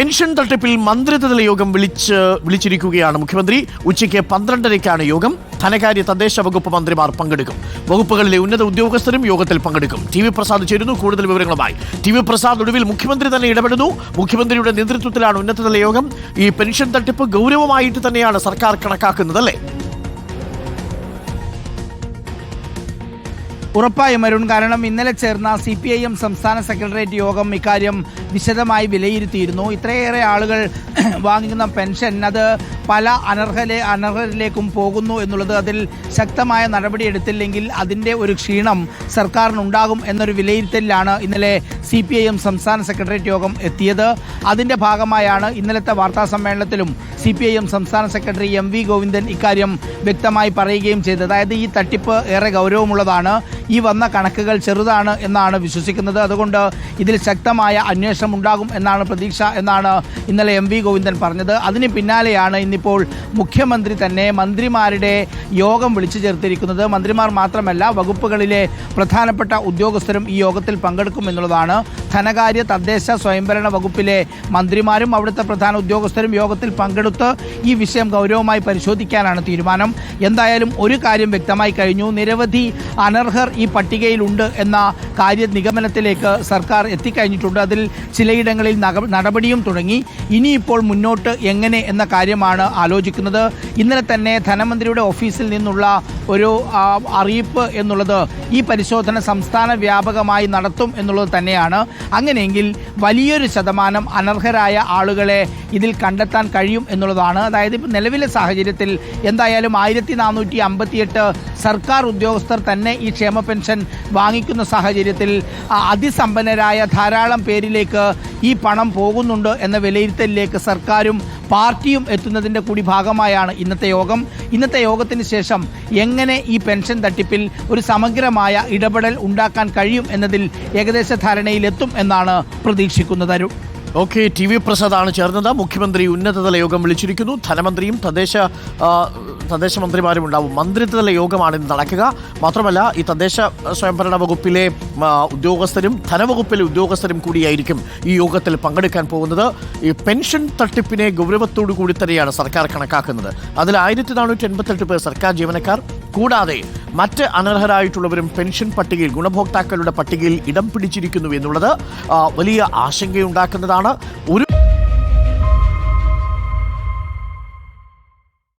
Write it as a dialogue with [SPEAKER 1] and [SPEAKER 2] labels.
[SPEAKER 1] Pension തട്ടിപ്പിൽ മന്ത്രിതല യോഗം വിളിച്ച് വിളിച്ചിരിക്കുകയാണ് മുഖ്യമന്ത്രി. ഉച്ചയ്ക്ക് പന്ത്രണ്ടരയ്ക്കാണ് യോഗം. ധനകാര്യ തദ്ദേശ വകുപ്പ് മന്ത്രിമാർ പങ്കെടുക്കും. വകുപ്പുകളിലെ ഉന്നത ഉദ്യോഗസ്ഥരും യോഗത്തിൽ പങ്കെടുക്കും. ടി വി പ്രസാദ് ചേരുന്നു കൂടുതൽ വിവരങ്ങളുമായി. ടി വി പ്രസാദ് ഒടുവിൽ മുഖ്യമന്ത്രി തന്നെ ഇടപെടുന്നു. മുഖ്യമന്ത്രിയുടെ നേതൃത്വത്തിലാണ് ഉന്നതതല യോഗം. ഈ പെൻഷൻ തട്ടിപ്പ് ഗൗരവമായിട്ട് തന്നെയാണ് സർക്കാർ കണക്കാക്കുന്നത് അല്ലേ?
[SPEAKER 2] ഉറപ്പായും അരുൺ കാരണം ഇന്നലെ ചേർന്ന സി പി ഐ എം സംസ്ഥാന സെക്രട്ടേറിയറ്റ് യോഗം ഇക്കാര്യം വിശദമായി വിലയിരുത്തിയിരുന്നു. ഇത്രയേറെ ആളുകൾ വാങ്ങുന്ന പെൻഷൻ അത് പല അനർഹരെ അനർഹരിലേക്കും പോകുന്നു എന്നുള്ളത് അതിൽ ശക്തമായ നടപടി എടുത്തില്ലെങ്കിൽ അതിന്റെ ഒരു ക്ഷീണം സർക്കാരിനുണ്ടാകും എന്നൊരു വിലയിരുത്തലിലാണ് ഇന്നലെ സി പി ഐ എം സംസ്ഥാന സെക്രട്ടേറിയറ്റ് യോഗം എത്തിയത്. അതിന്റെ ഭാഗമായാണ് ഇന്നലത്തെ വാർത്താ സമ്മേളനത്തിലും സി പി ഐ എം സംസ്ഥാന സെക്രട്ടറി എം വി ഗോവിന്ദൻ ഇക്കാര്യം വ്യക്തമായി പറയുകയും ചെയ്തത്. അതായത് ഈ തട്ടിപ്പ് ഏറെ ഗൗരവമുള്ളതാണ്. ഈ വന്ന കണക്കുകൾ ചെറുതാണ് എന്നാണ് വിശ്വസിക്കുന്നത്. അതുകൊണ്ട് ഇതിൽ ശക്തമായ അന്വേഷണം ഉണ്ടാകും എന്നാണ് പ്രതീക്ഷ എന്നാണ് ഇന്നലെ എം വി ഗോവിന്ദൻ പറഞ്ഞത്. അതിന് പിന്നാലെയാണ് ഇന്നിപ്പോൾ മുഖ്യമന്ത്രി തന്നെ മന്ത്രിമാരുടെ യോഗം വിളിച്ചു ചേർത്തിരിക്കുന്നത്. മന്ത്രിമാർ മാത്രമല്ല വകുപ്പുകളിലെ പ്രധാനപ്പെട്ട ഉദ്യോഗസ്ഥരും ഈ യോഗത്തിൽ പങ്കെടുക്കും എന്നുള്ളതാണ് ധനകാര്യ തദ്ദേശ സ്വയംഭരണ വകുപ്പിലെ മന്ത്രിമാരും അവിടുത്തെ പ്രധാന ഉദ്യോഗസ്ഥരും യോഗത്തിൽ പങ്കെടുത്ത് ഈ വിഷയം ഗൗരവമായി പരിശോധിക്കാനാണ് തീരുമാനം. എന്തായാലും ഒരു കാര്യം വ്യക്തമായി കഴിഞ്ഞു. നിരവധി അനർഹർ ഈ പട്ടികയിലുണ്ട് എന്ന കാര്യ നിഗമനത്തിലേക്ക് സർക്കാർ എത്തിക്കഴിഞ്ഞിട്ടുണ്ട്. അതിൽ ചിലയിടങ്ങളിൽ നടപടിയും തുടങ്ങി. ഇനിയിപ്പോൾ മുന്നോട്ട് എങ്ങനെ എന്ന കാര്യമാണ് ആലോചിക്കുന്നത്. ഇന്നലെ തന്നെ ധനമന്ത്രിയുടെ ഓഫീസിൽ നിന്നുള്ള ഒരു അറിയിപ്പ് എന്നുള്ളത് ഈ പരിശോധന സംസ്ഥാന വ്യാപകമായി നടത്തും എന്നുള്ളത് തന്നെയാണ്. അങ്ങനെയെങ്കിൽ വലിയൊരു ശതമാനം അനർഹരായ ആളുകളെ ഇതിൽ കണ്ടെത്താൻ കഴിയും എന്നുള്ളതാണ്. അതായത് ഇപ്പോൾ നിലവിലെ സാഹചര്യത്തിൽ എന്തായാലും ആയിരത്തി നാനൂറ്റി അമ്പത്തിയെട്ട് സർക്കാർ ഉദ്യോഗസ്ഥർ തന്നെ ഈ ക്ഷേമ പെൻഷൻ വാങ്ങിക്കുന്ന സാഹചര്യത്തിൽ അതിസമ്പന്നരായ ധാരാളം പേരിലേക്ക് ഈ പണം പോകുന്നുണ്ട് എന്ന വിലയിരുത്തലിലേക്ക് സർക്കാരും പാർട്ടിയും എത്തുന്നതിന്റെ കൂടി ഭാഗമായാണ് ഇന്നത്തെ യോഗം. ഇന്നത്തെ യോഗത്തിന് ശേഷം എങ്ങനെ ഈ പെൻഷൻ തട്ടിപ്പിൽ ഒരു സമഗ്രമായ ഇടപെടൽ ഉണ്ടാക്കാൻ കഴിയും എന്നതിൽ ഏകദേശ ധാരണയിലെത്തും എന്നാണ് പ്രതീക്ഷിക്കുന്നത് അരുൺ.
[SPEAKER 1] ഓക്കെ ടി വി പ്രസാദാണ് ചേർന്നത്. മുഖ്യമന്ത്രി ഉന്നതതല യോഗം വിളിച്ചിരിക്കുന്നു. ധനമന്ത്രിയും തദ്ദേശ തദ്ദേശ മന്ത്രിമാരും ഉണ്ടാവും. മന്ത്രിതല യോഗമാണ് ഇന്ന് നടക്കുക. മാത്രമല്ല ഈ തദ്ദേശ സ്വയംഭരണ വകുപ്പിലെ ഉദ്യോഗസ്ഥരും ധനവകുപ്പിലെ ഉദ്യോഗസ്ഥരും കൂടിയായിരിക്കും ഈ യോഗത്തിൽ പങ്കെടുക്കാൻ പോകുന്നത്. ഈ പെൻഷൻ തട്ടിപ്പിനെ ഗൗരവത്തോടു കൂടി തന്നെയാണ് സർക്കാർ കണക്കാക്കുന്നത്. അതിൽ ആയിരത്തി നാനൂറ്റി എൺപത്തെട്ട് പേർ സർക്കാർ ജീവനക്കാർ. കൂടാതെ മറ്റ് അനർഹരായിട്ടുള്ളവരും പെൻഷൻ പട്ടികയിൽ ഗുണഭോക്താക്കളുടെ പട്ടികയിൽ ഇടം പിടിച്ചിരിക്കുന്നു എന്നുള്ളത് വലിയ ആശങ്കയുണ്ടാക്കുന്നതാണ്. ഒരു